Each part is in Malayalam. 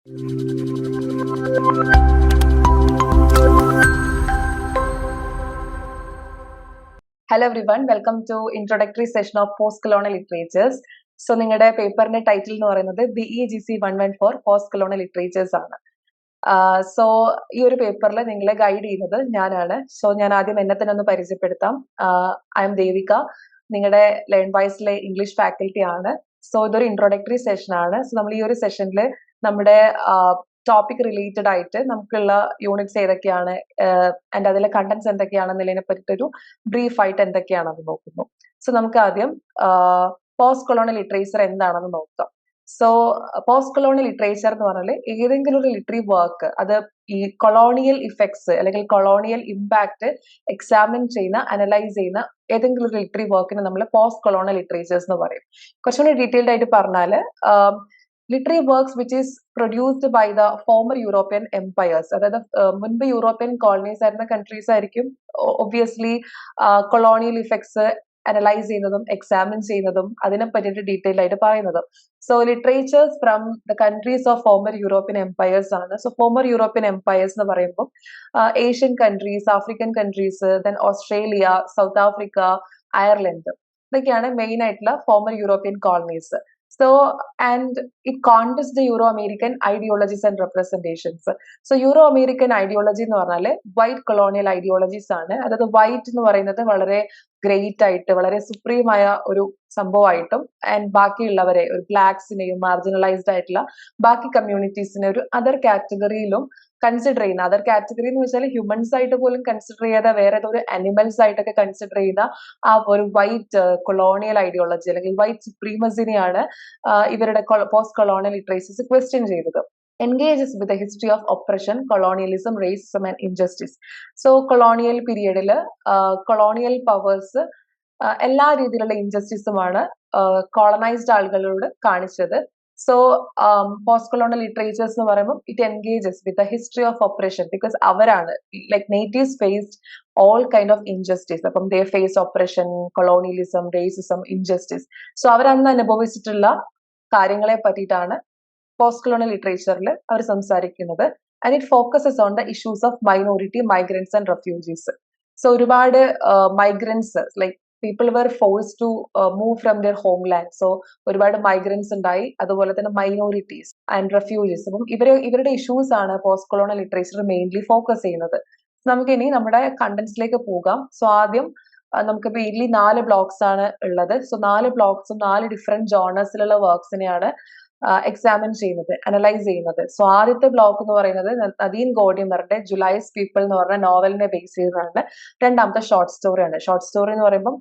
Hello everyone welcome to introductory session of post colonial literatures so നിങ്ങളുടെ പേപ്പറിന്റെ ടൈറ്റിൽ എന്ന് പറയുന്നത് B E G C one one four post colonial literatures ആണ് സോ ഈ ഒരു പേപ്പറിൽ നിങ്ങളെ ഗൈഡ് ചെയ്യുന്നത് ഞാനാണ്. സോ ഞാൻ ആദ്യം എന്നെ തന്നെ ഒന്ന് പരിചയപ്പെടുത്താം. ഐ എം ദേവിക നിങ്ങളുടെ ലേൺ വൈസിലെ ഇംഗ്ലീഷ് ഫാക്കൽറ്റി ആണ്. സോ ഇതൊരു ഇൻട്രൊഡക്ടറി സെഷൻ ആണ്. സോ നമ്മൾ ഈ ഒരു സെഷനിൽ നമ്മുടെ ടോപ്പിക് റിലേറ്റഡ് ആയിട്ട് നമുക്കുള്ള യൂണിറ്റ്സ് ഏതൊക്കെയാണ് ആൻഡ് അതിലെ കണ്ടന്റ്സ് എന്തൊക്കെയാണെന്നുള്ളതിനെ പറ്റിയിട്ടൊരു ബ്രീഫ് ആയിട്ട് എന്തൊക്കെയാണെന്ന് നോക്കുന്നു. സോ നമുക്ക് ആദ്യം പോസ്റ്റ് കൊളോണിയൽ ലിറ്ററേച്ചർ എന്താണെന്ന് നോക്കാം. സോ പോസ്റ്റ് കൊളോണിയൽ ലിറ്ററേച്ചർ എന്ന് പറഞ്ഞാൽ ഏതെങ്കിലും ഒരു ലിറ്ററി വർക്ക് അത് ഈ കൊളോണിയൽ ഇഫക്ട്സ് അല്ലെങ്കിൽ കൊളോണിയൽ ഇമ്പാക്ട് എക്സാമിൻ ചെയ്യുന്ന അനലൈസ് ചെയ്യുന്ന ഏതെങ്കിലും ഒരു ലിറ്ററി വർക്കിന് നമ്മൾ പോസ്റ്റ് കൊളോണിയൽ ലിറ്ററേച്ചേഴ്സ് എന്ന് പറയും. കുറച്ചുകൂടി ഡീറ്റെയിൽഡ് ആയിട്ട് പറഞ്ഞാൽ literary works which is produced by the former European empires അതായത് മുൻപ് യൂറോപ്യൻ കോളനീസ് ആയിരുന്ന കൺട്രീസ് ആയിരിക്കും ഒബ്വിയസ്ലി കൊളോണിയൽ ഇഫക്ട്സ് അനലൈസ് ചെയ്യുന്നതും എക്സാമിൻ ചെയ്യുന്നതും അതിനെ പറ്റിയിട്ട് ഡീറ്റെയിൽ ആയിട്ട് പറയുന്നതും. So literatures from the countries of former European empires ആണ്. സോ ഫോമർ യൂറോപ്യൻ എംപയേഴ്സ് എന്ന് പറയുമ്പോൾ Asian countries African countries then Australia South Africa Ireland ഇതൊക്കെയാണ് മെയിൻ ആയിട്ടുള്ള former European colonies so and it contest the Euro American ideologies and representations so Euro American ideology എന്ന് പറഞ്ഞാൽ വൈറ്റ് കൊളോണിയൽ ഐഡിയോളജീസ് ആണ്. അതായത് വൈറ്റ് എന്ന് പറയുന്നത് വളരെ ഗ്രേറ്റ് ആയിട്ട് വളരെ സുപ്രീമായ ഒരു സംഭവമായിട്ടും ആൻഡ് ബാക്കിയുള്ളവരെ ഒരു ബ്ലാക്സിനെയും മാർജിനലൈസ്ഡ് ആയിട്ടുള്ള ബാക്കി കമ്മ്യൂണിറ്റീസിനെ ഒരു അതർ കാറ്റഗറിയിലും കൺസിഡർ ചെയ്യുന്ന അതർ കാറ്റഗറി എന്ന് വെച്ചാൽ ഹ്യൂമൻസ് ആയിട്ട് പോലും കൺസിഡർ ചെയ്യാതെ വേറെ ഒരു അനിമൽസ് ആയിട്ടൊക്കെ കൺസിഡർ ചെയ്യുന്ന ആ ഒരു വൈറ്റ് കൊളോണിയൽ ഐഡിയോളജി അല്ലെങ്കിൽ വൈറ്റ് സുപ്രീമസിനെയാണ് ഇവരുടെ പോസ്റ്റ് കൊളോണിയൽ ലിറ്ററേച്ചേഴ്സ് ക്വസ്റ്റ്യൻ ചെയ്തത്. Engages with the history of oppression colonialism racism and injustice so colonial പീരിയഡിൽ colonial powers എല്ലാ രീതിയിലുള്ള ഇൻജസ്റ്റിസുമാണ് കോളനൈസ്ഡ് ആളുകളോട് കാണിച്ചത്. സോ പോസ്റ്റ് കൊളോണൽ ലിറ്ററേച്ചേഴ്സ് എന്ന് പറയുമ്പോൾ it engages with the history of oppression because അവരാണ് like natives faced all kind of injustice അപ്പം they face oppression colonialism racism injustice so അവരന്ന് അനുഭവിച്ചിട്ടുള്ള കാര്യങ്ങളെ പറ്റിയിട്ടാണ് പോസ്റ്റ് കൊളോണിയൽ ലിറ്ററേച്ചറിൽ അവർ സംസാരിക്കുന്നത്. And it focuses on the issues of minority migrants and refugees so ഒരുപാട് migrants like people were forced to move from their homeland so ഒരുപാട് മൈഗ്രൻസ് ഉണ്ടായി. അതുപോലെ തന്നെ മൈനോറിറ്റീസ് ആൻഡ് റെഫ്യൂജീസ് അപ്പം ഇവർ ഇവരുടെ ഇഷ്യൂസ് ആണ് post colonial literature mainly focus ചെയ്യുന്നത്. നമുക്ക് ഇനി നമ്മുടെ കണ്ടന്റ്സിലേക്ക് പോകാം. സോ ആദ്യം നമുക്ക് മെയിൻലി നാല് ബ്ലോക്സ് ആണ് ഉള്ളത്. സോ നാല് ബ്ലോക്സും നാല് ഡിഫറെന്റ് ജോണേഴ്സിലുള്ള വർക്ക്സിനെയാണ് എക്സാമിൻ ചെയ്യുന്നത് അനലൈസ് ചെയ്യുന്നത്. സോ ആദ്യത്തെ ബ്ലോക്ക് എന്ന് പറയുന്നത് നദീൻ ഗോഡിമറിന്റെ ജുലൈസ് പീപ്പിൾ എന്ന് പറഞ്ഞ നോവലിനെ ബേസ് ചെയ്തതാണ് രണ്ടാമത്തെ ഷോർട്ട് സ്റ്റോറിയാണ് ഷോർട്ട് സ്റ്റോറി എന്ന് പറയുമ്പോൾ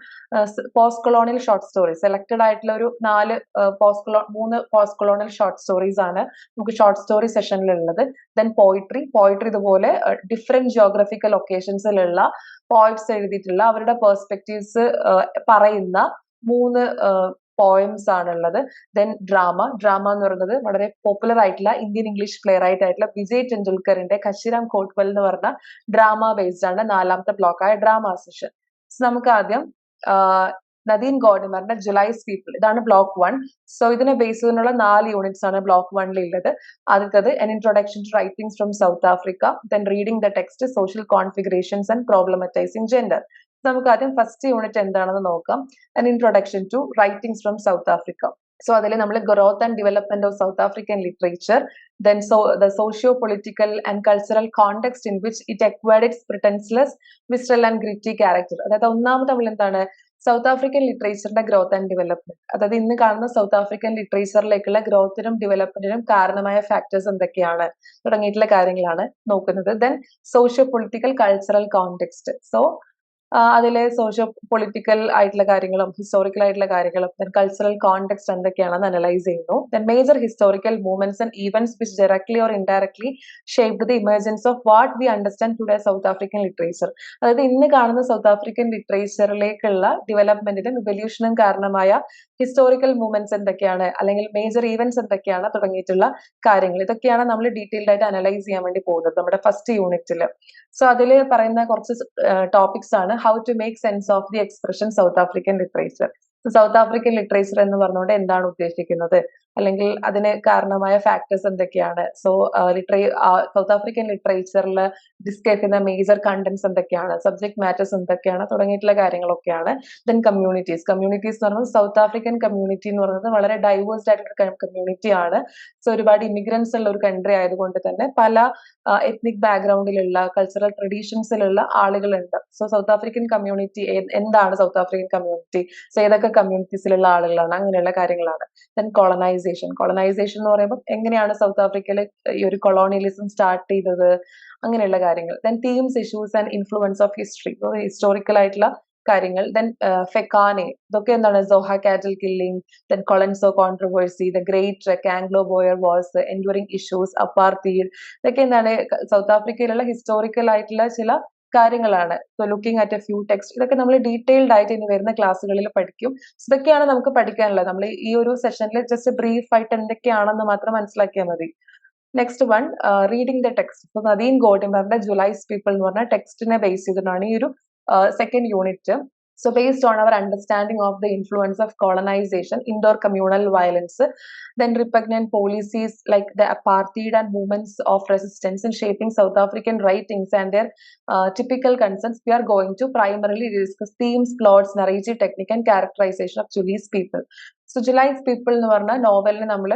post colonial short story selected ആയിട്ടുള്ള ഒരു നാല് പോസ്റ്റ് കൊളോ മൂന്ന് പോസ്റ്റ് കൊളോണിയൽ ഷോർട്ട് സ്റ്റോറീസ് ആണ് നമുക്ക് ഷോർട്ട് സ്റ്റോറി സെഷനിലുള്ളത് ദെൻ പോയിട്രി പോയിട്രി ഇതുപോലെ ഡിഫറെന്റ് ജിയോഗ്രഫിക്കൽ ലൊക്കേഷൻസിലുള്ള പോയിറ്റ്സ് എഴുതിയിട്ടുള്ള അവരുടെ പെർസ്പെക്റ്റീവ്സ് പറയുന്ന മൂന്ന് പോയംസ് ആണുള്ളത്. ദെൻ ഡ്രാമ ഡ്രാമ എന്ന് പറയുന്നത് വളരെ പോപ്പുലർ ആയിട്ടുള്ള ഇന്ത്യൻ ഇംഗ്ലീഷ് പ്ലെയർ ആയിട്ടായിട്ടുള്ള വിജയ് ടെണ്ടുൽക്കറിന്റെ കശിരാം കോട്ട്വൽ എന്ന് പറഞ്ഞ ഡ്രാമ ബേസ്ഡ് ആണ് നാലാമത്തെ ബ്ലോക്കായ ഡ്രാമ സെഷൻ നമുക്ക് ആദ്യം നദീൻ ഗോഡിമറിന്റെ ജുലൈസ് പീപ്പിൾ ഇതാണ് ബ്ലോക്ക് വൺ സോ ഇതിനെ ബേസ് ചെയ്തിട്ടുള്ള നാല് യൂണിറ്റ്സ് ആണ് ബ്ലോക്ക് വണ്ണിൽ ഉള്ളത് ആദ്യത്തത് an introduction to writings from South Africa then reading the text social configurations and problematising gender നമുക്ക് ആദ്യം ഫസ്റ്റ് യൂണിറ്റ് എന്താണെന്ന് നോക്കാം. An introduction to writings from South Africa so അതിൽ നമ്മൾ growth and development of South African literature then so the socio political and cultural context in which it acquired its pretenceless mister and gritty character അതായത് ഒന്നാമത് നമ്മൾ എന്താണ്? സൗത്ത് ആഫ്രിക്കൻ ലിറ്ററേച്ചറിന്റെ ഗ്രോത്ത് ആൻഡ് ഡെവലപ്മെന്റ് അതായത് ഇന്ന് കാണുന്ന സൗത്ത് ആഫ്രിക്കൻ ലിറ്ററേച്ചറിലേക്കുള്ള ഗ്രോത്തിനും ഡെവലപ്മെന്റിനും കാരണമായ ഫാക്ടേഴ്സ് എന്തൊക്കെയാണ്? തുടങ്ങിയിട്ടുള്ള കാര്യങ്ങളാണ് നോക്കുന്നത്. Then socio political cultural context so അതിലെ സോഷ്യോ പൊളിറ്റിക്കൽ ആയിട്ടുള്ള കാര്യങ്ങളും ഹിസ്റ്റോറിക്കൽ ആയിട്ടുള്ള കാര്യങ്ങളും ദെൻ കൾച്ചറൽ കോണ്ടെക്സ്റ്റ് എന്തൊക്കെയാണെന്ന് അനലൈസ് ചെയ്യുന്നു. Then major historical movements and events which directly or indirectly shaped the images of what we understand today South African literature അതായത് ഇന്ന് കാണുന്ന സൗത്ത് ആഫ്രിക്കൻ ലിറ്ററേച്ചറിലേക്കുള്ള ഡെവലപ്മെന്റിനും റിവല്യൂഷനും കാരണമായ ഹിസ്റ്റോറിക്കൽ മൂവ്മെന്റ്സ് എന്തൊക്കെയാണ് അല്ലെങ്കിൽ മേജർ ഈവൻസ് എന്തൊക്കെയാണ് തുടങ്ങിയിട്ടുള്ള കാര്യങ്ങൾ. ഇതൊക്കെയാണ് നമ്മൾ ഡീറ്റെയിൽഡ് ആയിട്ട് അനലൈസ് ചെയ്യാൻ വേണ്ടി പോകുന്നത് നമ്മുടെ ഫസ്റ്റ് യൂണിറ്റിൽ സോ അതിൽ പറയുന്ന കുറച്ച് ടോപ്പിക്സ് ആണ് how to make sense of the expression South African literature South African literature എന്ന് പറഞ്ഞുകൊണ്ട് എന്താണ് ഉദ്ദേശിക്കുന്നത്? അല്ലെങ്കിൽ അതിന് കാരണമായ ഫാക്ടേഴ്സ് എന്തൊക്കെയാണ്? സോ ലിറ്ററേ സൗത്ത് ആഫ്രിക്കൻ ലിറ്ററേച്ചറിൽ ഡിസ്കസ് ചെയ്യുന്ന മേജർ കണ്ടന്റ്സ് എന്തൊക്കെയാണ്? സബ്ജക്ട് മാറ്റേഴ്സ് എന്തൊക്കെയാണ്? തുടങ്ങിയിട്ടുള്ള കാര്യങ്ങളൊക്കെയാണ്. ദെൻ കമ്മ്യൂണിറ്റീസ് കമ്മ്യൂണിറ്റീസ് എന്ന് പറയുന്നത് സൗത്ത് ആഫ്രിക്കൻ കമ്മ്യൂണിറ്റി എന്ന് പറയുന്നത് വളരെ ഡൈവേഴ്സ് ആയിട്ടുള്ള കമ്മ്യൂണിറ്റി ആണ്. സോ ഒരുപാട് ഇമിഗ്രൻസ് ഉള്ള ഒരു കൺട്രി ആയതുകൊണ്ട് തന്നെ പല എത്നിക് ബാക്ക്ഗ്രൗണ്ടിലുള്ള കൾച്ചറൽ ട്രഡീഷൻസിലുള്ള ആളുകളുണ്ട്. സോ സൗത്ത് ആഫ്രിക്കൻ കമ്മ്യൂണിറ്റി എന്താണ് സൗത്ത് ആഫ്രിക്കൻ കമ്മ്യൂണിറ്റി സോ ഏതൊക്കെ കമ്മ്യൂണിറ്റീസിലുള്ള ആളുകളാണ്? അങ്ങനെയുള്ള കാര്യങ്ങളാണ്. ദെൻ കോളനൈസേഷൻ കോളനൈസേഷൻ എന്ന് പറയുമ്പോൾ എങ്ങനെയാണ് സൗത്ത് ആഫ്രിക്കയിൽ ഈ ഒരു കൊളോണിയലിസം സ്റ്റാർട്ട് ചെയ്തത്? അങ്ങനെയുള്ള കാര്യങ്ങൾ. Then themes issues and influence of history historical ആയിട്ടുള്ള കാര്യങ്ങൾ. ദെൻ ഫെക്കാനെ ഇതൊക്കെ എന്താണ്? Xhosa cattle killing then Colenso controversy the great Anglo Boer wars enduring issues apartheid ഇതൊക്കെ എന്താണ്? സൗത്ത് ആഫ്രിക്കയിലുള്ള ഹിസ്റ്റോറിക്കൽ ആയിട്ടുള്ള ചില കാര്യങ്ങളാണ്. So looking at a few text ഇതൊക്കെ നമ്മൾ ഡീറ്റെയിൽഡ് ആയിട്ട് ഇനി വരുന്ന ക്ലാസ്സുകളിൽ പഠിക്കും. ഇതൊക്കെയാണ് നമുക്ക് പഠിക്കാനുള്ളത്. നമ്മൾ ഈ ഒരു സെഷനിൽ ജസ്റ്റ് ബ്രീഫ് ആയിട്ട് എന്തൊക്കെയാണെന്ന് മാത്രം മനസ്സിലാക്കിയാൽ മതി. Next one reading the text ഇപ്പൊ നദീൻ ഗോഡിംബറിന്റെ ജുലൈസ് പീപ്പിൾ എന്ന് പറഞ്ഞ ടെക്സ്റ്റിനെ ബേസ് ചെയ്തിട്ടാണ് ഈ ഒരു second unit So based on our understanding of the influence of colonization, indoor communal violence, then repugnant policies like the apartheid and movements of resistance in shaping South African writings and their uh, typical concerns, we are going to primarily discuss themes, plots, narrative technique and characterization of Julius people. So July's people എന്ന് പറഞ്ഞ നോവലിന് നമ്മൾ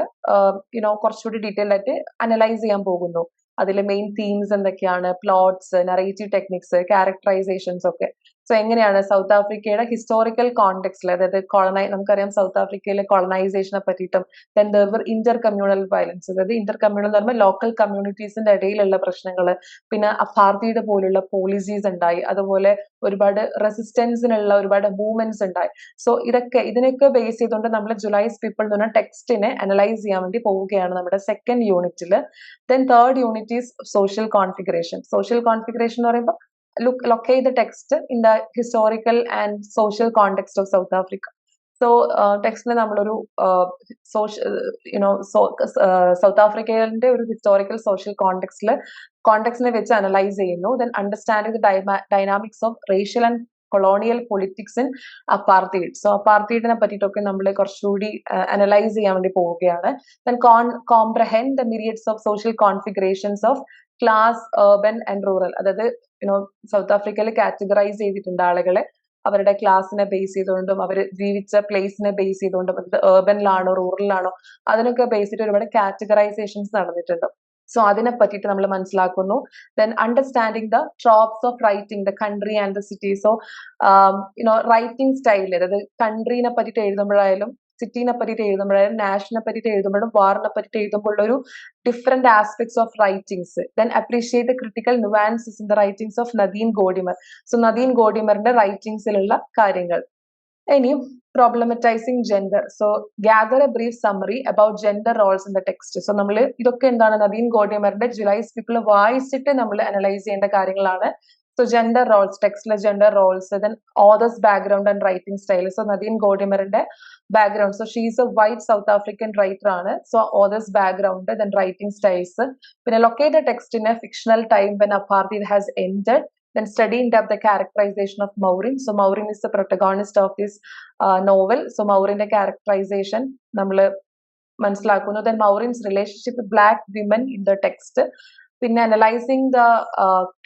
യുനോ കുറച്ചുകൂടി ഡീറ്റെയിൽ ആയിട്ട് അനലൈസ് ചെയ്യാൻ പോകുന്നു അതിലെ മെയിൻ തീംസ് എന്തൊക്കെയാണ് പ്ലോട്ട്സ് നറേറ്റീവ് ടെക്നിക്സ് ക്യാരക്ടറൈസേഷൻസ് ഒക്കെ സോ എങ്ങനെയാണ് സൗത്ത് ആഫ്രിക്കയുടെ ഹിസ്റ്റോറിക്കൽ കോണ്ടെക്സ്റ്റിൽ അതായത് കോളനൈ നമുക്കറിയാം സൗത്ത് ആഫ്രിക്കയിലെ കോളനൈസേഷനെ പറ്റിയിട്ടും then their inter communal violence അതായത് ഇന്റർ കമ്മ്യൂണൽ എന്ന് പറയുമ്പോൾ ലോക്കൽ കമ്മ്യൂണിറ്റീസിന്റെ ഇടയിലുള്ള പ്രശ്നങ്ങൾ പിന്നെ അഫാർത്തിയുടെ പോലുള്ള പോളിസീസ് ഉണ്ടായി അതുപോലെ ഒരുപാട് റെസിസ്റ്റൻസിനുള്ള ഒരുപാട് മൂവ്മെന്റ്സ് ഉണ്ടായി. സോ ഇതൊക്കെ ഇതിനൊക്കെ ബേസ് ചെയ്തുകൊണ്ട് നമ്മൾ ജുലൈസ് പീപ്പിൾ എന്ന് പറഞ്ഞ ടെക്സ്റ്റിനെ അനലൈസ് ചെയ്യാൻ വേണ്ടി പോവുകയാണ് നമ്മുടെ സെക്കൻഡ് യൂണിറ്റിൽ then third unit is social configuration social configuration എന്ന് പറയുമ്പോൾ look locate the text in the historical and social context of South Africa. So ടെക്സ്റ്റിനെ നമ്മളൊരു സോഷ്യൽ യുനോ സൗത്ത് ആഫ്രിക്കയിലെ ഒരു ഹിസ്റ്റോറിക്കൽ സോഷ്യൽ കോണ്ടെക്സ്റ്റിൽ കോണ്ടെക്സ്റ്റിനെ വെച്ച് അനലൈസ് ചെയ്യുന്നു. Then understanding the dynamics of racial and colonial politics in apartheid so അപ്പാർത്തീഡിനെ പറ്റിയിട്ടൊക്കെ നമ്മൾ കുറച്ചുകൂടി അനലൈസ് ചെയ്യാൻ വേണ്ടി പോവുകയാണ്. Then cone comprehend the myriads of social configurations of class urban and rural അതായത് യുനോ സൗത്ത് ആഫ്രിക്കയിൽ കാറ്റഗറൈസ് ചെയ്തിട്ടുണ്ട് ആളുകളെ. അവരുടെ ക്ലാസ്സിനെ ബേസ് ചെയ്തുകൊണ്ടും അവർ ജീവിച്ച പ്ലേസിനെ ബേസ് ചെയ്തുകൊണ്ടും അത് ഏർബനിലാണോ റൂറലിലാണോ അതിനൊക്കെ ബേസ് ചെയ്തിട്ട് ഒരുപാട് കാറ്റഗറൈസേഷൻസ് നടന്നിട്ടുണ്ട്. സോ അതിനെ പറ്റിയിട്ട് നമ്മൾ മനസ്സിലാക്കുന്നു. Then understanding the tropes of writing the country and the city so you know writing style അതായത് കൺട്രീനെ പറ്റിയിട്ട് എഴുതുമ്പോഴായാലും സിറ്റീനെ പറ്റിയിട്ട് എഴുതുമ്പോഴും നാഷനെ പറ്റിയിട്ട് എഴുതുമ്പോഴും വാറിനെ പറ്റിയിട്ട് എഴുതുമ്പോഴുള്ള ഒരു different aspects of writings then appreciate the critical nuances in the writings of Nadine Gordimer so Nadine ഗോഡിമറിന്റെ റൈറ്റിംഗ്സിലുള്ള കാര്യങ്ങൾ. ഇനിയും problematising gender so gather a brief summary about gender roles in the text so നമ്മൾ ഇതൊക്കെ എന്താണ് നദീൻ ഗോഡിമറിന്റെ ജുലൈസ് പീപ്പിൾ വായിച്ചിട്ട് നമ്മൾ അനലൈസ് ചെയ്യേണ്ട കാര്യങ്ങളാണ്. So gender roles ടെക്സ്റ്റിലെ gender roles then author's background and writing style so Nadine ഗോഡിമറിന്റെ background so she's a white South African writer ആണ്. So author's background then writing styles പിന്നെ located text in a fictional time when apartheid has ended then study in depth characterization of Maureen. So Maureen is the protagonist of this uh, novel. So Maureen's characterization നമ്മൾ മനസ്സിലാക്കുന്നു. Then Maureen's relationship black women in the text പിന്നെ analysing the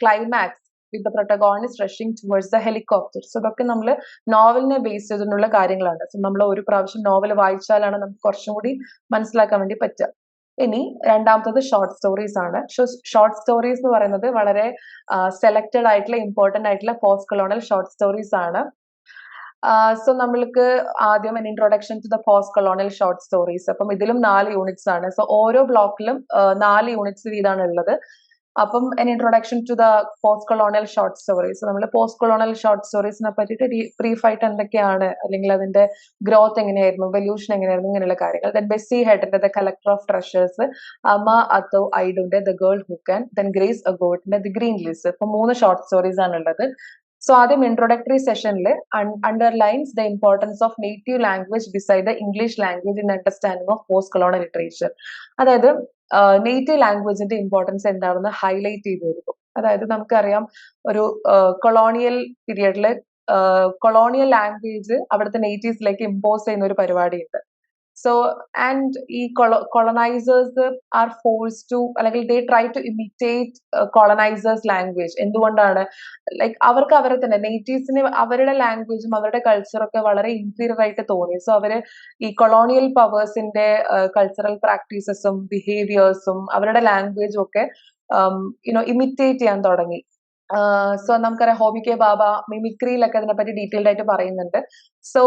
climax with protagonist rushing towards the helicopter so ഇതൊക്കെ നമ്മൾ നോവലിനെ ബേസ് ചെയ്തിട്ടുള്ള കാര്യങ്ങളാണ്. സോ നമ്മൾ ഒരു പ്രാവശ്യം നോവൽ വായിച്ചാലാണ് നമുക്ക് കുറച്ചും കൂടി മനസ്സിലാക്കാൻ വേണ്ടി പറ്റുക. ഇനി രണ്ടാമത്തത് ഷോർട്ട് സ്റ്റോറീസ് ആണ്. ഷോർട്ട് സ്റ്റോറീസ് എന്ന് പറയുന്നത് വളരെ സെലക്റ്റഡ് ആയിട്ടുള്ള ഇമ്പോർട്ടന്റ് ആയിട്ടുള്ള പോസ്റ്റ് കൊളോണൽ ഷോർട്ട് സ്റ്റോറീസ് ആണ് സോ നമ്മൾക്ക് ആദ്യം an introduction to the post colonial short stories അപ്പം ഇതിലും നാല് യൂണിറ്റ്സ് ആണ്. സോ ഓരോ ബ്ലോക്കിലും നാല് യൂണിറ്റ്സ് വീതാണ് ഉള്ളത്. അപ്പം an introduction to the post colonial short stories നമ്മൾ പോസ്റ്റ് കൊളോണിയൽ ഷോർട്ട് സ്റ്റോറീസിനെ പറ്റിയിട്ട് ബ്രീഫ് ആയിട്ട് എന്തൊക്കെയാണ്? അല്ലെങ്കിൽ അതിന്റെ ഗ്രോത്ത് എങ്ങനെയായിരുന്നു? വെല്യൂഷൻ എങ്ങനെയായിരുന്നു? ഇങ്ങനെയുള്ള കാര്യങ്ങൾ. Then Bessie ഹെഡിന്റെ the collector of treasures Ama Ata ഐഡുന്റെ the girl who can then Grace അഗോട്ടിന്റെ the green list ഇപ്പൊ മൂന്ന് ഷോർട്ട് സ്റ്റോറീസ് ആണ് ഉള്ളത്. സോ ആദ്യം ഇൻട്രൊഡക്ടറി സെഷനിൽ underlines the importance of native language beside the English language in understanding of post colonial literature അതായത് നേറ്റീവ് ലാംഗ്വേജിന്റെ ഇമ്പോർട്ടൻസ് എന്താണെന്ന് ഹൈലൈറ്റ് ചെയ്തു വരുന്നു അതായത് നമുക്കറിയാം ഒരു കൊളോണിയൽ പീരിയഡിൽ കൊളോണിയൽ ലാംഗ്വേജ് അവിടുത്തെ നേറ്റീവ്സിലേക്ക് ഇമ്പോസ് ചെയ്യുന്ന ഒരു പരിപാടിയുണ്ട്. സോ ആൻഡ് ഈ കൊളനൈസേഴ്സ് ആർ ഫോഴ്സ് ടു അല്ലെങ്കിൽ they try to imitate colonisers language എന്തുകൊണ്ടാണ്? ലൈക്ക് അവർക്ക് അവരെ തന്നെ നേറ്റീവ്സിന് അവരുടെ ലാംഗ്വേജും അവരുടെ കൾച്ചറൊക്കെ വളരെ ഇൻഫീരിയർ ആയിട്ട് തോന്നി. സോ അവർ ഈ കൊളോണിയൽ പവേഴ്സിന്റെ കൾച്ചറൽ പ്രാക്ടീസസും ബിഹേവിയേഴ്സും അവരുടെ ലാംഗ്വേജും ഒക്കെ യുനോ ഇമിറ്റേറ്റ് ചെയ്യാൻ തുടങ്ങി. സോ നമുക്കറിയാം ഹോബി കെ ബാബ മിമിക്രിയിലൊക്കെ അതിനെപ്പറ്റി ഡീറ്റെയിൽഡ് ആയിട്ട് പറയുന്നുണ്ട്. സോ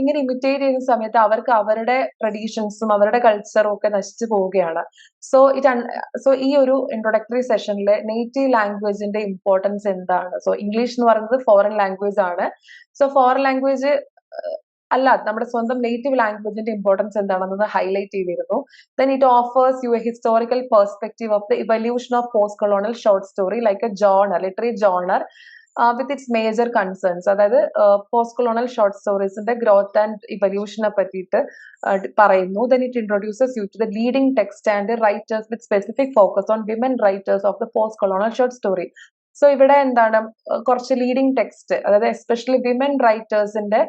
ഇങ്ങനെ ഇമിറ്റേറ്റ് ചെയ്യുന്ന സമയത്ത് അവർക്ക് അവരുടെ ട്രഡീഷൻസും അവരുടെ കൾച്ചറും ഒക്കെ നശിച്ചു പോവുകയാണ്. സോ ഇറ്റ് സോ ഈ ഒരു ഇൻട്രൊഡക്ടറി സെഷനിൽ നേറ്റീവ് ലാംഗ്വേജിന്റെ ഇമ്പോർട്ടൻസ് എന്താണ്? സോ ഇംഗ്ലീഷ് എന്ന് പറയുന്നത് ഫോറിൻ ലാംഗ്വേജ് ആണ്. സോ ഫോറിൻ ലാംഗ്വേജ് അല്ല നമ്മുടെ സ്വന്തം നേറ്റീവ് ലാംഗ്വേജിന്റെ ഇമ്പോർട്ടൻസ് എന്താണെന്നത് ഹൈലൈറ്റ് ചെയ്തിരുന്നു. Then it offers you a historical perspective of the evolution of post colonial short story like a genre literary genre with its major concerns അതായത് പോസ്റ്റ് കൊളോണൽ ഷോർട്ട് സ്റ്റോറീസിന്റെ ഗ്രോത്ത് ആൻഡ് ഇവല്യൂഷനെ പറ്റിയിട്ട് പറയുന്നു. Then it introduces you to the leading text and writers with specific focus on women writers of the post colonial short story so ഇവിടെ എന്താണ് കുറച്ച് ലീഡിംഗ് ടെക്സ്റ്റ് അതായത് എസ്പെഷ്യലി വിമൻ റൈറ്റേഴ്സിന്റെ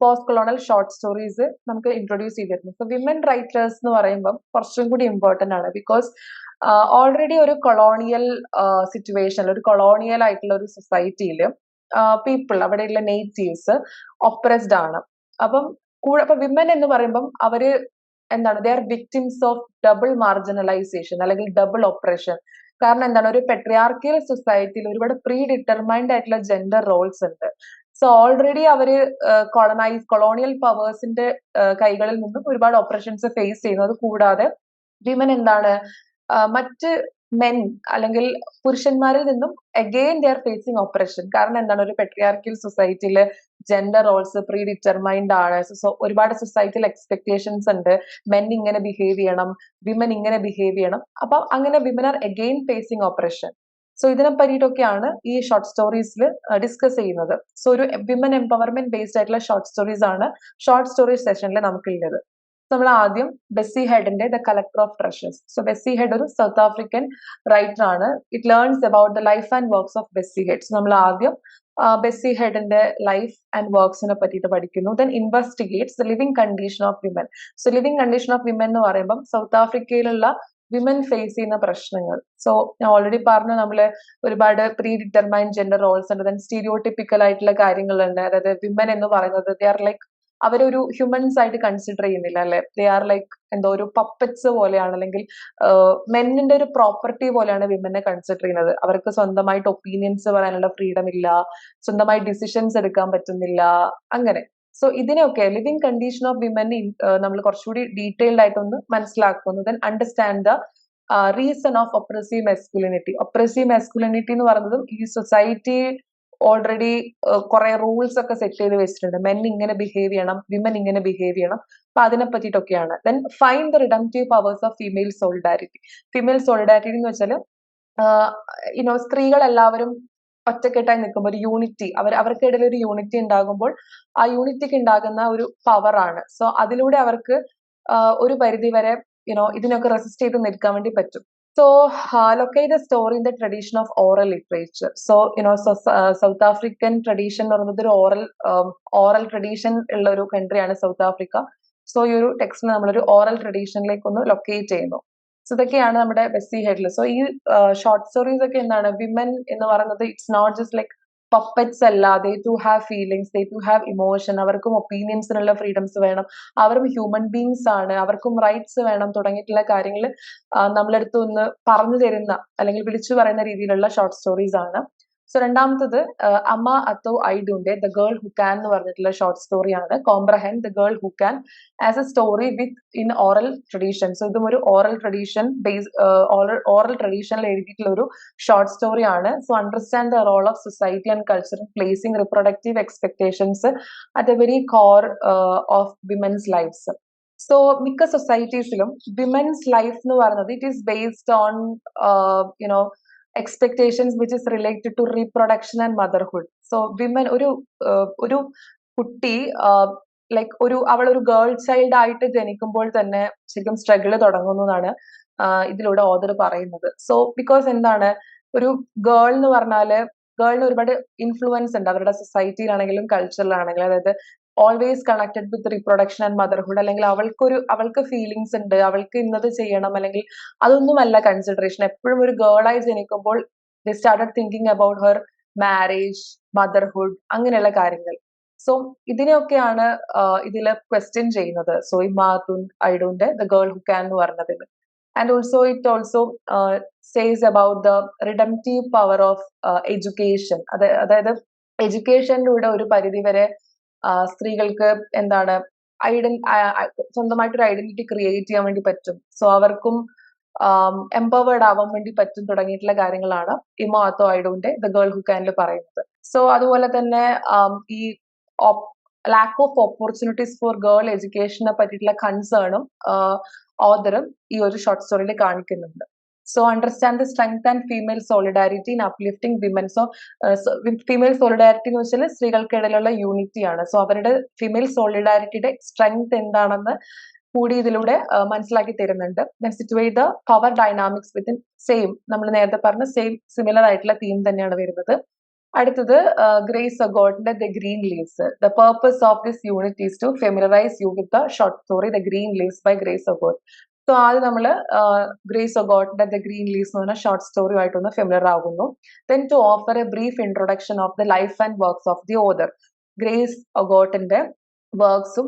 പോസ്റ്റ് കൊളോണൽ ഷോർട്ട് സ്റ്റോറീസ് നമുക്ക് ഇൻട്രൊഡ്യൂസ് ചെയ്തിരുന്നു. സോ വിമൻ റൈറ്റേഴ്സ് എന്ന് പറയുമ്പം കുറച്ചും കൂടി ഇമ്പോർട്ടന്റ് ആണ് ബിക്കോസ് ഓൾറെഡി ഒരു കൊളോണിയൽ സിറ്റുവേഷൻ ഒരു കൊളോണിയൽ ആയിട്ടുള്ള ഒരു സൊസൈറ്റിയിൽ പീപ്പിൾ അവിടെയുള്ള നേറ്റീവ്സ് ഒപ്രസ്ഡ് ആണ്. അപ്പം കൂടെ അപ്പൊ വിമൻ എന്ന് പറയുമ്പം അവർ എന്താണ് they are victims of double marginalisation അല്ലെങ്കിൽ ഡബിൾ ഓപ്പറേഷൻ കാരണം എന്താണ് ഒരു പെട്രിയാർക്കിയൽ സൊസൈറ്റിയിൽ ഒരുപാട് പ്രീ ഡിറ്റർമൈൻഡ് ആയിട്ടുള്ള ജെൻഡർ റോൾസ് ഉണ്ട്. സോ ഓൾറെഡി അവർ കൊളനൈസ് കൊളോണിയൽ പവേഴ്സിന്റെ കൈകളിൽ നിന്നും ഒരുപാട് ഓപ്പറേഷൻസ് ഫേസ് ചെയ്യുന്നത് കൂടാതെ വിമൻ എന്താണ് മറ്റ് മെൻ അല്ലെങ്കിൽ പുരുഷന്മാരിൽ നിന്നും again they are facing oppression കാരണം എന്താണ് ഒരു പെട്രിയാർക്കിൽ സൊസൈറ്റിയിൽ ജെൻഡർ റോൾസ് പ്രീ ഡിറ്റർമൈൻഡ് ആണ്. ഒരുപാട് സൊസൈറ്റിയിൽ എക്സ്പെക്ടേഷൻസ് ഉണ്ട്. മെൻ ഇങ്ങനെ ബിഹേവ് ചെയ്യണം വിമൻ ഇങ്ങനെ ബിഹേവ് ചെയ്യണം. അപ്പൊ അങ്ങനെ women are again facing oppression so ഇതിനെ പറ്റിയിട്ടൊക്കെയാണ് ഈ ഷോർട്ട് സ്റ്റോറീസിൽ ഡിസ്കസ് ചെയ്യുന്നത്. സോ ഒരു വിമൻ എംപവർമെന്റ് ബേസ്ഡ് ആയിട്ടുള്ള ഷോർട്ട് സ്റ്റോറീസ് ആണ് ഷോർട്ട് സ്റ്റോറീസ് സെഷനിൽ നമുക്കുള്ളത്. നമ്മൾ ആദ്യം Bessie ഹെഡിന്റെ the collector of treasures so Bessie Head ഒരു സൗത്ത് ആഫ്രിക്കൻ റൈറ്റർ ആണ്. It learns about the life and works of Bessie Head so നമ്മൾ ആദ്യം ബെസ്സി ഹെഡിന്റെ ലൈഫ് ആൻഡ് വർക്ക്സിനെ പറ്റിയിട്ട് പഠിക്കുന്നു. Then investigates the living condition of women so living condition of women എന്ന് പറയുമ്പോൾ സൗത്ത് ആഫ്രിക്കയിലുള്ള വിമൻ ഫേസ് ചെയ്യുന്ന പ്രശ്നങ്ങൾ. സോ ഞാൻ ഓൾറെഡി പറഞ്ഞു നമ്മൾ ഒരുപാട് പ്രീ ഡിറ്റർമൈൻഡ് ജെൻഡർ റോൾസ് ഉണ്ട്. ദെൻ സ്റ്റീരിയോട്ടിപ്പിക്കൽ ആയിട്ടുള്ള കാര്യങ്ങളുണ്ട്. അതായത് വിമൻ എന്ന് പറയുന്നത് ദേ ആർ ലൈക്ക് അവരൊരു ഹ്യൂമൻസ് ആയിട്ട് കൺസിഡർ ചെയ്യുന്നില്ല അല്ലെ? ദേ ആർ ലൈക്ക് എന്തോ ഒരു പപ്പറ്റ്സ് പോലെയാണ്. അല്ലെങ്കിൽ മെന്നിന്റെ ഒരു പ്രോപ്പർട്ടി പോലെയാണ് വിമനെ കൺസിഡർ ചെയ്യുന്നത്. അവർക്ക് സ്വന്തമായിട്ട് ഒപ്പീനിയൻസ് പറയാനുള്ള ഫ്രീഡം ഇല്ല. സ്വന്തമായി ഡിസിഷൻസ് എടുക്കാൻ പറ്റുന്നില്ല. അങ്ങനെ. സോ ഇതിനെയൊക്കെ ലിവിങ് കണ്ടീഷൻ ഓഫ് വിമൻ നമ്മൾ കുറച്ചുകൂടി ഡീറ്റെയിൽഡ് ആയിട്ടൊന്ന് മനസ്സിലാക്കുന്നു. Then understand the reason of oppressive masculinity oppressive masculinity എന്ന് പറയുന്നതും ഈ സൊസൈറ്റി ഓൾറെഡി കുറെ റൂൾസ് ഒക്കെ സെറ്റ് ചെയ്ത് വെച്ചിട്ടുണ്ട്. മെൻ ഇങ്ങനെ ബിഹേവ് ചെയ്യണം വിമൻ ഇങ്ങനെ ബിഹേവ് ചെയ്യണം. അപ്പൊ അതിനെ പറ്റിയിട്ടൊക്കെയാണ്. Then find the redemptive powers of female solidarity female solidarity എന്ന് വെച്ചാൽ യുനോ സ്ത്രീകൾ എല്ലാവരും ഒറ്റക്കെട്ടായി നിൽക്കുമ്പോൾ ഒരു യൂണിറ്റി അവർ അവർക്കിടയിൽ ഒരു യൂണിറ്റി ഉണ്ടാകുമ്പോൾ ആ യൂണിറ്റിക്ക് ഉണ്ടാകുന്ന ഒരു പവറാണ് സോ അതിലൂടെ അവർക്ക് ഒരു പരിധി വരെ യുനോ ഇതിനൊക്കെ റെസിസ്റ്റ് ചെയ്ത് നിൽക്കാൻ വേണ്ടി പറ്റും. So locate the story in the tradition of oral literature so you know south African tradition എന്ന് പറയുന്നത് ഒരു ഓറൽ ഓറൽ ട്രഡീഷൻ ഉള്ള ഒരു കൺട്രിയാണ് സൗത്ത് ആഫ്രിക്ക സോ ഈ ഒരു ടെക്സ്റ്റിനെ നമ്മളൊരു ഓറൽ ട്രഡീഷനിലേക്ക് ഒന്ന് ലൊക്കേറ്റ് ചെയ്യുന്നു. സോ ഇതൊക്കെയാണ് നമ്മുടെ ബെസ്സി ഹെഡിൽ സോ ഈ ഷോർട്ട് സ്റ്റോറീസ് ഒക്കെ എന്താണ്? വിമൻ എന്ന് പറയുന്നത് it's not just like puppets അല്ല. They to have feelings they to have emotion അവർക്കും ഒപ്പീനിയൻസിനുള്ള ഫ്രീഡംസ് വേണം. അവരും ഹ്യൂമൻ ബീങ്സ് ആണ്. അവർക്കും റൈറ്റ്സ് വേണം തുടങ്ങിയിട്ടുള്ള കാര്യങ്ങൾ നമ്മളെടുത്ത് ഒന്ന് പറഞ്ഞു തരുന്ന അല്ലെങ്കിൽ വിളിച്ചു പറയുന്ന രീതിയിലുള്ള ഷോർട്ട് സ്റ്റോറീസ് ആണ്. സോ രണ്ടാമത്തത് അമ്മ അത്തോ ഐഡുന്റെ ദ ഗേൾ ഹു ക്യാൻ എന്ന് പറഞ്ഞിട്ടുള്ള ഷോർട്ട് സ്റ്റോറിയാണ് comprehend the girl who can as a story within oral tradition so ഇതും ഒരു ഓറൽ ട്രഡീഷൻ ബേസ് ഓറൽ ട്രഡീഷനിൽ എഴുതിയിട്ടുള്ള ഒരു ഷോർട്ട് സ്റ്റോറിയാണ് so understand the role of society and culture placing reproductive expectations at a very core of women's lifes so മിക്ക സൊസൈറ്റീസിലും വിമൻസ് ലൈഫ് എന്ന് പറയുന്നത് it is based on you know expectations which is related to reproduction and motherhood so women ഒരു ഒരു കുട്ടി ലൈക്ക് ഒരു അവൾ ഒരു ഗേൾ ചൈൽഡ് ആയിട്ട് ജനിക്കുമ്പോൾ തന്നെ ശരിക്കും സ്ട്രഗിൾ തുടങ്ങുന്നു എന്നാണ് ഇതിലൂടെ ഓദർ പറയുന്നത്. സോ ബിക്കോസ് എന്താണ് ഒരു ഗേൾ എന്ന് പറഞ്ഞാൽ ഗേളിന് ഒരുപാട് ഇൻഫ്ലുവൻസ് ഉണ്ട്. അവരുടെ സൊസൈറ്റിയിലാണെങ്കിലും കൾച്ചറിലാണെങ്കിലും അതായത് always connected with reproduction and motherhood അല്ലെങ്കിൽ അവൾക്കൊരു അവൾക്ക് ഫീലിങ്സ് ഉണ്ട് അവൾക്ക് ഇന്നത് ചെയ്യണം അല്ലെങ്കിൽ അതൊന്നുമല്ല കൺസിഡറേഷൻ എപ്പോഴും ഒരു ഗേൾ ആയി ജനിക്കുമ്പോൾ the started thinking about her marriage motherhood അങ്ങനെയുള്ള കാര്യങ്ങൾ. സോ ഇതിനെയൊക്കെയാണ് ഇതിൽ ക്വസ്റ്റ്യൻ ചെയ്യുന്നത്. സോ ഈ മാതു ഐഡുന്റെ ദ ഗേൾ ഹു ക്യാൻ എന്ന് പറഞ്ഞതിൽ and also it also says about the redemptive power of education അതായത് എഡ്യൂക്കേഷനിലൂടെ ഒരു പരിധി വരെ സ്ത്രീകൾക്ക് എന്താണ് ഐഡൻ സ്വന്തമായിട്ടൊരു ഐഡന്റിറ്റി ക്രിയേറ്റ് ചെയ്യാൻ വേണ്ടി പറ്റും. സോ അവർക്കും എംപവേർഡ് ആവാൻ വേണ്ടി പറ്റും തുടങ്ങിയിട്ടുള്ള കാര്യങ്ങളാണ് ഇമോ അത്തോ ഐഡോന്റെ ദ ഗേൾ ഹു ക്യാനിൽ പറയുന്നത്. സോ അതുപോലെ തന്നെ ഈ lack of opportunities for girl എഡ്യൂക്കേഷനെ പറ്റിയിട്ടുള്ള കൺസേണും ഓദറും ഈ ഒരു ഷോർട്ട് സ്റ്റോറിയിൽ കാണിക്കുന്നുണ്ട്. So understand the strength and female solidarity in uplifting women so female solidarity എന്ന് വെച്ചാൽ സ്ത്രീകൾക്കിടയിലുള്ള യൂണിറ്റി ആണ്. സോ അവരുടെ ഫീമെയിൽ സോളിഡാരിറ്റിയുടെ സ്ട്രെങ്ത് എന്താണെന്ന് കൂടി ഇതിലൂടെ മനസ്സിലാക്കി തരുന്നുണ്ട്. Situate the power dynamics within same നമ്മൾ നേരത്തെ പറഞ്ഞ സെയിം സിമിലർ ആയിട്ടുള്ള തീം തന്നെയാണ് വരുന്നത്. അടുത്തത് Grace അഗോട്ടിന്റെ the green leaves the purpose of this unit is to familiarise you with the short story the green leaves by Grace Ogot so ആദ്യം നമ്മൾ ഗ്രേസ് ഒഗോട്ടിന്റെ ദ ഗ്രീൻ ലീസ് എന്ന് പറഞ്ഞ ഷോർട്ട് സ്റ്റോറിയുമായിട്ടൊന്ന് ഫെമിലർ ആകുന്നു then to offer a brief introduction of the life and works of the author Grace ഒഗോട്ടിന്റെ വർക്ക്സും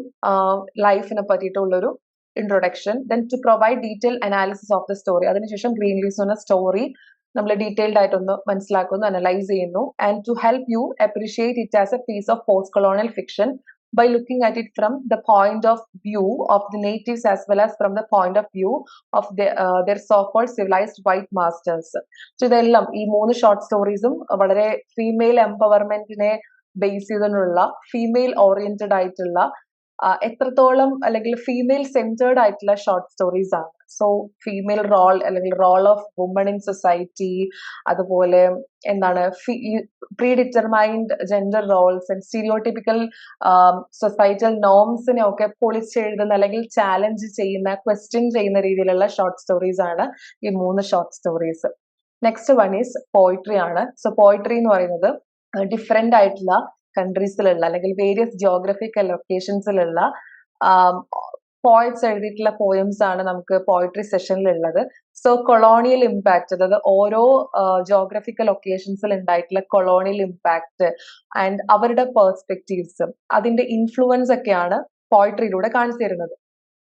ലൈഫിനെ പറ്റിയിട്ടുള്ളൊരു introduction then to provide detail analysis of the story അതിനുശേഷം ഗ്രീൻ ലീസ് എന്ന സ്റ്റോറി നമ്മൾ ഡീറ്റെയിൽഡ് ആയിട്ടൊന്ന് മനസ്സിലാക്കുന്നു അനലൈസ് ചെയ്യുന്നു. And to help you appreciate it as a piece of post colonial fiction by looking at it from the point of view of the natives as well as from the point of view of the, uh, their so-called civilized white masters. So ഇതെല്ലാം ഈ മൂന്ന് ഷോർട്ട് സ്റ്റോറീസും വളരെ ഫീമെയിൽ എംപവർമെന്റിനെ ബേസ് ചെയ്തിട്ടുള്ള ഫീമെയിൽ ഓറിയന്റഡ് ആയിട്ടുള്ള എത്രത്തോളം അല്ലെങ്കിൽ ഫീമെയിൽ സെന്റേർഡ് ആയിട്ടുള്ള ഷോർട്ട് സ്റ്റോറീസ് ആണ്. സോ ഫീമെയിൽ റോൾ അല്ലെങ്കിൽ role of woman in society അതുപോലെ എന്താണ് predetermined gender roles and stereotypical societal നോംസിനെ ഒക്കെ പൊളിച്ചെഴുതുന്ന അല്ലെങ്കിൽ ചാലഞ്ച് ചെയ്യുന്ന ക്വസ്റ്റ്യൻ ചെയ്യുന്ന രീതിയിലുള്ള ഷോർട്ട് സ്റ്റോറീസ് ആണ് ഈ മൂന്ന് short stories next one is poetry ആണ്. സോ പോയിട്രി എന്ന് പറയുന്നത് ഡിഫറെന്റ് ആയിട്ടുള്ള കൺട്രീസിലുള്ള അല്ലെങ്കിൽ വേരിയസ് ജിയോഗ്രഫിക്കൽ ലൊക്കേഷൻസിലുള്ള പോയിറ്റ്സ് എഴുതിയിട്ടുള്ള പോയംസ് ആണ് നമുക്ക് പോയിട്രി സെഷനിൽ ഉള്ളത് സോ കൊളോണിയൽ ഇമ്പാക്ട് അതായത് ഓരോ ജോഗ്രഫിക്കൽ ലൊക്കേഷൻസിൽ ഉണ്ടായിട്ടുള്ള കൊളോണിയൽ ഇമ്പാക്ട് ആൻഡ് അവരുടെ പേഴ്സ്പെക്റ്റീവ്സും അതിന്റെ ഇൻഫ്ലുവൻസ് ഒക്കെയാണ് പോയിട്രിയിലൂടെ കാണിച്ചു തരുന്നത്.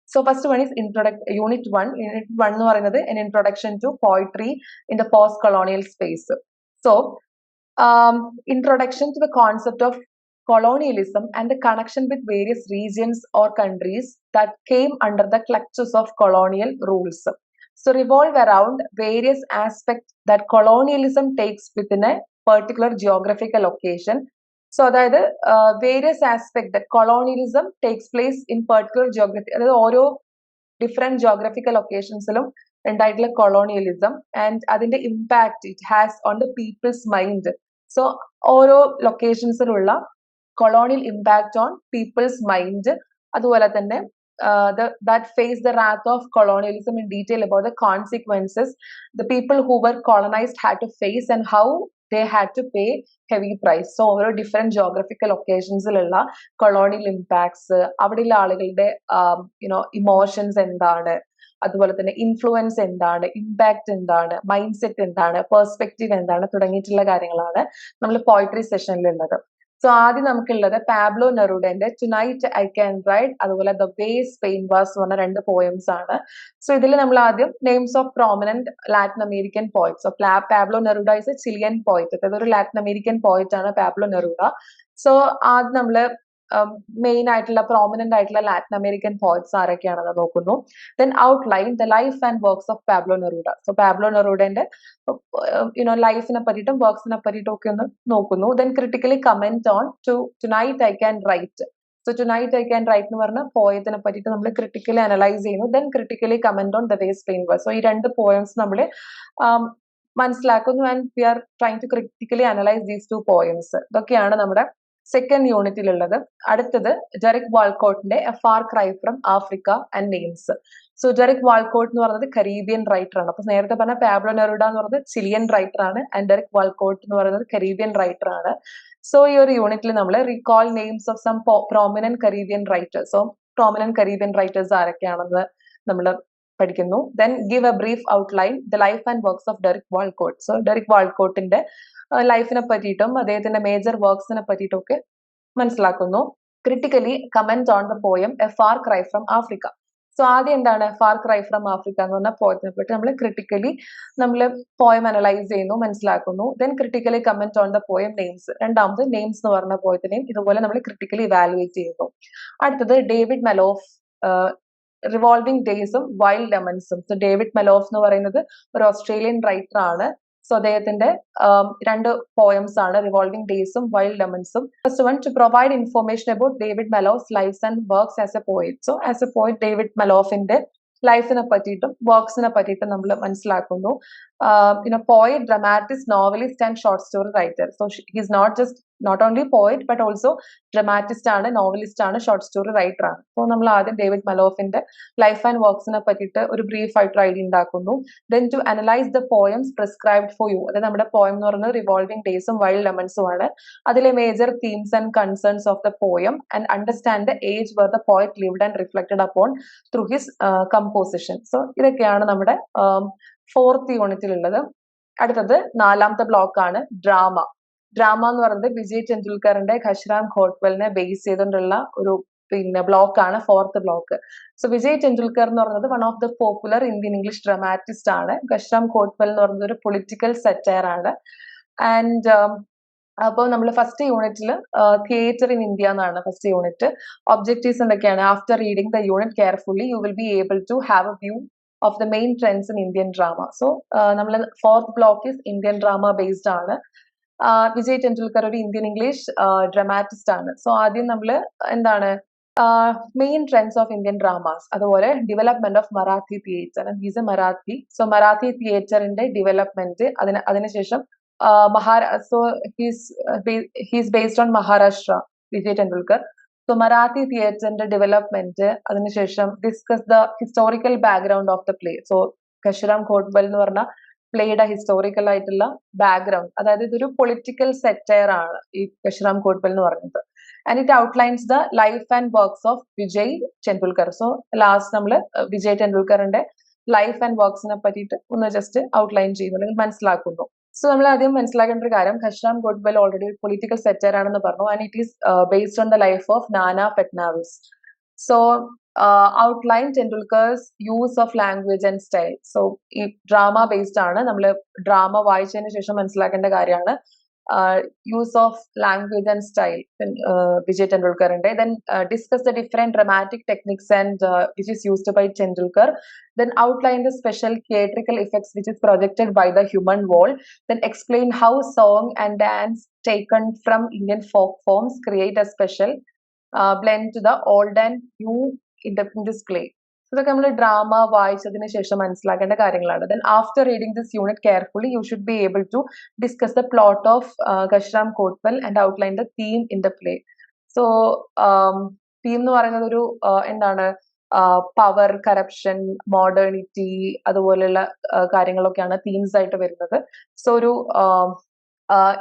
So first one is introduce unit one unit one എന്ന് പറയുന്നത് an introduction to poetry in the post colonial space so Introduction to the concept of colonialism and the connection with various regions or countries that came under the clutches of colonial rules. So revolve around various aspects that colonialism takes within a particular geographical location. So അതായത് various aspect the colonialism takes place in particular geography അതായത് ഓരോ ഡിഫറെന്റ് ജോഗ്രഫിക്കൽ ലൊക്കേഷൻസിലും ഉണ്ടായിട്ടുള്ള കൊളോണിയലിസം ആൻഡ് അതിന്റെ impact it has on the people's mind So ഓരോ ലൊക്കേഷൻസിലുള്ള colonial impact on people's mind അതുപോലെ തന്നെ that face the wrath of colonialism in detail about the consequences the people who were colonised had to face and how they had to pay heavy price so ഓരോ ഡിഫറെന്റ് ജോഗ്രഫിക്കൽ ലൊക്കേഷൻസിലുള്ള കൊളോണിയൽ ഇമ്പാക്ട്സ് അവിടെയുള്ള ആളുകളുടെ യുനോ ഇമോഷൻസ് എന്താണ്? അതുപോലെ തന്നെ ഇൻഫ്ലുവൻസ് എന്താണ്? ഇമ്പാക്ട് എന്താണ്? മൈൻഡ് സെറ്റ് എന്താണ്? പെർസ്പെക്റ്റീവ് എന്താണ്? തുടങ്ങിയിട്ടുള്ള കാര്യങ്ങളാണ് നമ്മൾ പോയിട്രി സെഷനിൽ ഉള്ളത്. സോ ആദ്യം നമുക്കുള്ളത് പാബ്ലോ നെറൂഡന്റെ ടുനൈറ്റ് ഐ ക്യാൻ റൈഡ് അതുപോലെ ദ വേസ് പെയിൻ വാസ് എന്ന് പറഞ്ഞ രണ്ട് പോയംസ് ആണ്. സോ ഇതിൽ നമ്മൾ ആദ്യം names of prominent Latin American poets Pablo Neruda is a Chilean poet അതായത് ഒരു ലാറ്റിൻ അമേരിക്കൻ പോയിറ്റ് ആണ് പാബ്ലോ നെറൂഡ സോ ആദ്യം നമ്മൾ മെയിൻ ആയിട്ടുള്ള പ്രോമിനന്റ് ആയിട്ടുള്ള ലാറ്റിൻ അമേരിക്കൻ പോയിറ്റ്സ് ആരൊക്കെയാണെന്ന് നോക്കുന്നു. Then outline the life and works of Pablo Neruda so Pablo നെറൂഡന്റെ you know ലൈഫിനെ പറ്റിയിട്ടും വർക്ക്സിനെ പറ്റിയിട്ടും ഒക്കെ ഒന്ന് നോക്കുന്നു. Then critically comment on to tonight I can write so tonight I can write എന്ന് പറഞ്ഞ പോയത്തിനെ പറ്റിയിട്ട് നമ്മൾ ക്രിട്ടിക്കലി അനലൈസ് ചെയ്യുന്നു. Then critically comment on the way Spain were so ഈ രണ്ട് പോയംസ് നമ്മൾ മനസ്സിലാക്കുന്നു. And we are trying to critically analyse these two poems ഇതൊക്കെയാണ് നമ്മുടെ സെക്കൻഡ് യൂണിറ്റിലുള്ളത് അടുത്തത് Derek വാൾക്കോട്ടിന്റെ a far cry from Africa and names so Derek Walcott എന്ന് പറയുന്നത് കരീബിയൻ റൈറ്റർ ആണ്. അപ്പൊ നേരത്തെ പറഞ്ഞ പാബ്ലോ നെറുഡ എന്ന് പറയുന്നത് ചിലിയൻ റൈറ്റർ ആണ്. ആൻഡ് ഡെറിക് വാൾക്കോട്ട് എന്ന് പറയുന്നത് കരീബിയൻ റൈറ്റർ ആണ്. സോ ഈ ഒരു യൂണിറ്റിൽ നമ്മൾ recall names of some prominent Caribbean writers so prominent Caribbean writers ആരൊക്കെയാണെന്ന് നമ്മൾ പഠിക്കുന്നു. Then give a brief outline the life and works of Derek Walcott so Derek വാൾക്കോട്ടിന്റെ ലൈഫിനെ പറ്റിയിട്ടും അദ്ദേഹത്തിന്റെ മേജർ വർക്ക്സിനെ പറ്റിയിട്ടും ഒക്കെ മനസ്സിലാക്കുന്നു. Critically comment on the poem a far cry from Africa so ആദ്യം എന്താണ് ഫാർ ക്രൈ ഫ്രം ആഫ്രിക്ക എന്ന് പറഞ്ഞ പോയത്തിനെ പറ്റി നമ്മൾ ക്രിട്ടിക്കലി നമ്മൾ പോയം അനലൈസ് ചെയ്യുന്നു മനസ്സിലാക്കുന്നു. Then critically comment on the poem names രണ്ടാമത് നെയിംസ് എന്ന് പറഞ്ഞ പോയത്തിനെയും ഇതുപോലെ നമ്മൾ ക്രിട്ടിക്കലി ഇവാലുവേറ്റ് ചെയ്യുന്നു. അടുത്തത് ഡേവിഡ് മെലോഫ് റിവോൾവിംഗ് ഡേയ്സും വൈൽഡ് ലെമൺസും സോ ഡേവിഡ് മെലോഫ് എന്ന് പറയുന്നത് ഒരു ഓസ്ട്രേലിയൻ റൈറ്റർ ആണ്. സോ അദ്ദേഹത്തിന്റെ രണ്ട് പോയംസ് ആണ് റിവോൾവിംഗ് ഡേയ്സും wild ലെമൺസും first one to provide information about David Malouf life and works as a poet so as a poet David മെലോഫിന്റെ ലൈഫിനെ പറ്റിയിട്ടും വർക്ക്സിനെ പറ്റിയിട്ടും നമ്മൾ മനസ്സിലാക്കുന്നു. പിന്നെ poet dramatist novelist and short story writer so his not just not only poet but also dramatist ആണ് നോവലിസ്റ്റ് ആണ് ഷോർട്ട് സ്റ്റോറി റൈറ്റർ ആണ്. അപ്പോൾ നമ്മൾ ആദ്യം ഡേവിഡ് മലോഫിന്റെ ലൈഫ് ആൻഡ് വർക്ക്സിനെ പറ്റിയിട്ട് ഒരു ബ്രീഫ് ആയിട്ട് ഐഡിയ ഉണ്ടാക്കുന്നു. Then to analyse the poems prescribed for you അതായത് നമ്മുടെ പോയം എന്ന് പറയുന്നത് റിവോൾവിംഗ് ഡേയ്സും വൈൽഡ് ലെമൺസും ആണ്. അതിലെ major themes and concerns of the poem and understand the age were the poet lived and reflected upon through his composition so ഇതൊക്കെയാണ് നമ്മുടെ ഫോർത്ത് യൂണിറ്റിലുള്ളത് അടുത്തത് നാലാമത്തെ ബ്ലോക്ക് ആണ് ഡ്രാമ ഡ്രാമ എന്ന് പറയുന്നത് വിജയ് ടെണ്ടുൽക്കറിന്റെ ഖഷ്റാം ഖോട്ട്വലിനെ ബേസ് ചെയ്തുകൊണ്ടുള്ള ഒരു പിന്നെ ബ്ലോക്ക് ആണ് fourth block so Vijay Tendulkar എന്ന് പറയുന്നത് one of the popular Indian English dramatist ആണ്. ഖഷ്റാം ഖോട്ട്വൽ എന്ന് പറയുന്നത് ഒരു പൊളിറ്റിക്കൽ സെറ്റയർ ആണ്. ആൻഡ് അപ്പോൾ നമ്മൾ ഫസ്റ്റ് യൂണിറ്റിൽ തിയേറ്റർ ഇൻ ഇന്ത്യ എന്നാണ് ഫസ്റ്റ് യൂണിറ്റ് ഒബ്ജക്റ്റീവ്സ് എന്തൊക്കെയാണ്? After reading the unit carefully you will be able to have a view of the main trends in Indian drama so നമ്മൾ fourth block is Indian drama based ആണ്. വിജയ് ടെണ്ടുൽക്കർ ഒരു ഇന്ത്യൻ ഇംഗ്ലീഷ് ഡ്രമാറ്റിസ്റ്റ് ആണ്. സോ ആദ്യം നമ്മൾ എന്താണ് main trends of Indian dramas അതുപോലെ development of Marathi theatre he's a Marathi so Marathi തിയേറ്ററിന്റെ ഡെവലപ്മെന്റ് അതിന് അതിനുശേഷം മഹാരാ so he's he's based on Maharashtra Vijay Tendulkar. So Marathi തിയേറ്ററിന്റെ ഡെവലപ്മെന്റ് അതിനുശേഷം discuss the historical background of the play so Ghashiram Kotwal എന്ന് പറഞ്ഞ പ്ലേയുടെ ഹിസ്റ്റോറിക്കൽ ആയിട്ടുള്ള ബാക്ക്ഗ്രൗണ്ട് അതായത് ഇതൊരു പൊളിറ്റിക്കൽ സെറ്റയർ ആണ് ഈ കശുറാം കോട്ട്പൽ എന്ന് പറയുന്നത്. And it outlines the life and works of Vijay Tendulkar so last നമ്മൾ വിജയ് ടെൻഡുൽക്കറിന്റെ ലൈഫ് ആൻഡ് വർക്ക്സിനെ പറ്റിയിട്ട് ഒന്ന് ജസ്റ്റ് ഔട്ട്ലൈൻ ചെയ്യുന്നു അല്ലെങ്കിൽ മനസ്സിലാക്കുന്നു. സോ നമ്മൾ ആദ്യം മനസ്സിലാക്കേണ്ട ഒരു കാര്യം ഖഷ്റാം ഗോഡ്ബൽ ഓൾറെഡി ഒരു പൊളിറ്റിക്കൽ സെറ്റർ ആണെന്ന് പറഞ്ഞു. And it is based on the life of Nana Phadnavis so outline Tendulkar's use of language and style so ഈ ഡ്രാമ ബേസ്ഡ് ആണ് നമ്മൾ ഡ്രാമ വായിച്ചതിന് ശേഷം മനസ്സിലാക്കേണ്ട കാര്യമാണ് use of language and style Vijay ടെണ്ടുൽക്കറിന്റെ then discuss the different dramatic techniques and which is used by Tendulkar then outline the special theatrical effects which is projected by the human wall then explain how song and dance taken from indian folk forms create a special uh, blend to the old and this play ഇതൊക്കെ നമ്മൾ ഡ്രാമ വായിച്ചതിന് ശേഷം മനസ്സിലാക്കേണ്ട കാര്യങ്ങളാണ്. Then after reading this unit carefully you should be able to discuss the plot of Ghashiram Kotwal and outline the theme in the play so theme എന്ന് പറയുന്നത് ഒരു എന്താണ് പവർ കറപ്ഷൻ മോഡേണിറ്റി അതുപോലെയുള്ള കാര്യങ്ങളൊക്കെയാണ് തീംസ് ആയിട്ട് വരുന്നത്. സോ ഒരു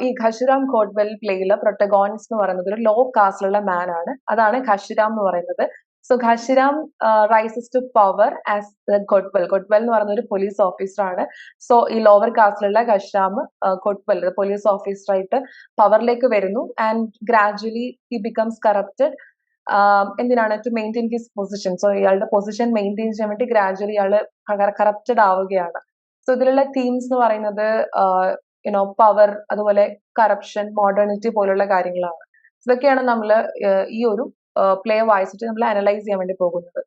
ഈ ഖഷിറാം കോട്ട്വെൽ പ്ലേയിലെ പ്രൊട്ടഗോണിസ്റ്റ് എന്ന് പറയുന്നത് ഒരു ലോ കാസ്റ്റിലുള്ള മാൻ ആണ്. അതാണ് ഖഷിറാം എന്ന് പറയുന്നത്. So Ghashiram rises to power as kotwal kotwal എന്ന് പറയുന്ന ഒരു പോലീസ് ഓഫീസറാണ് സോ ഈ ലോവർ കാസ്റ്റിലുള്ള ഖഷിറാം കൊട്വൽ പോലീസ് ഓഫീസറായിട്ട് പവറിലേക്ക് വരുന്നു. And gradually he becomes corrupted എന്തിനാണ്? To maintain his position so ഇയാളുടെ പൊസിഷൻ മെയിന്റെയിൻ ചെയ്യാൻ വേണ്ടി ഗ്രാജുവലി ഇയാൾ കറപ്റ്റഡ് ആവുകയാണ്. സോ ഇതിലുള്ള തീംസ് എന്ന് പറയുന്നത് യുനോ പവർ അതുപോലെ കറപ്ഷൻ മോഡേണിറ്റി പോലുള്ള കാര്യങ്ങളാണ്. ഇതൊക്കെയാണ് നമ്മൾ ഈ ഒരു പ്ലേ വായിച്ചിട്ട് നമ്മൾ അനലൈസ് ചെയ്യാൻ വേണ്ടി പോകുന്നത്.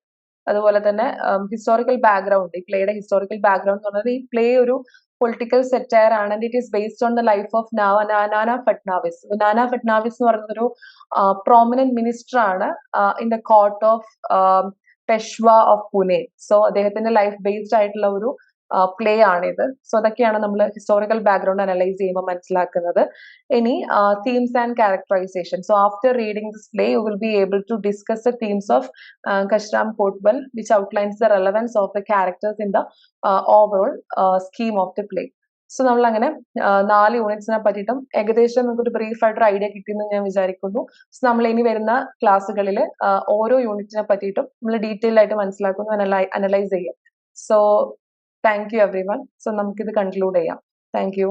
അതുപോലെ തന്നെ ഹിസ്റ്റോറിക്കൽ ബാക്ക്ഗ്രൗണ്ട് ഈ പ്ലേയുടെ ഹിസ്റ്റോറിക്കൽ ബാക്ക്ഗ്രൗണ്ട് എന്ന് പറഞ്ഞാൽ ഈ പ്ലേ ഒരു പൊളിറ്റിക്കൽ സെറ്റയർ ആണ് and it is based on the life of Nana Fadnavis Nana Fadnavis എന്ന് പറയുന്ന ഒരു പ്രോമിനന്റ് മിനിസ്റ്റർ ആണ് in the court of Peshwa of Pune so അദ്ദേഹത്തിന്റെ ലൈഫ് ബേസ്ഡ് ആയിട്ടുള്ള ഒരു പ്ലേ ആണിത്. സോ അതൊക്കെയാണ് നമ്മൾ ഹിസ്റ്റോറിക്കൽ ബാക്ക്ഗ്രൗണ്ട് അനലൈസ് ചെയ്യുമ്പോൾ മനസ്സിലാക്കുന്നത്. ഇനി themes and characterisation so after reading this play you will be able to discuss the themes of Ghashiram Kotwal which outlines the relevance of the characters in the overall scheme of the play so നമ്മൾ അങ്ങനെ നാല് യൂണിറ്റ്സിനെ പറ്റിയിട്ടും ഏകദേശം നമുക്കൊരു ബ്രീഫ് ആയിട്ടൊരു ഐഡിയ കിട്ടിയെന്ന് ഞാൻ വിചാരിക്കുന്നു. സോ നമ്മൾ ഇനി വരുന്ന ക്ലാസ്സുകളിൽ ഓരോ യൂണിറ്റിനെ പറ്റിയിട്ടും നമ്മൾ ഡീറ്റെയിൽ ആയിട്ട് മനസ്സിലാക്കുന്നു അനലൈസ് ചെയ്യും. So thank you everyone so നമുക്കിത് കൺക്ലൂഡ് ചെയ്യാം. Thank you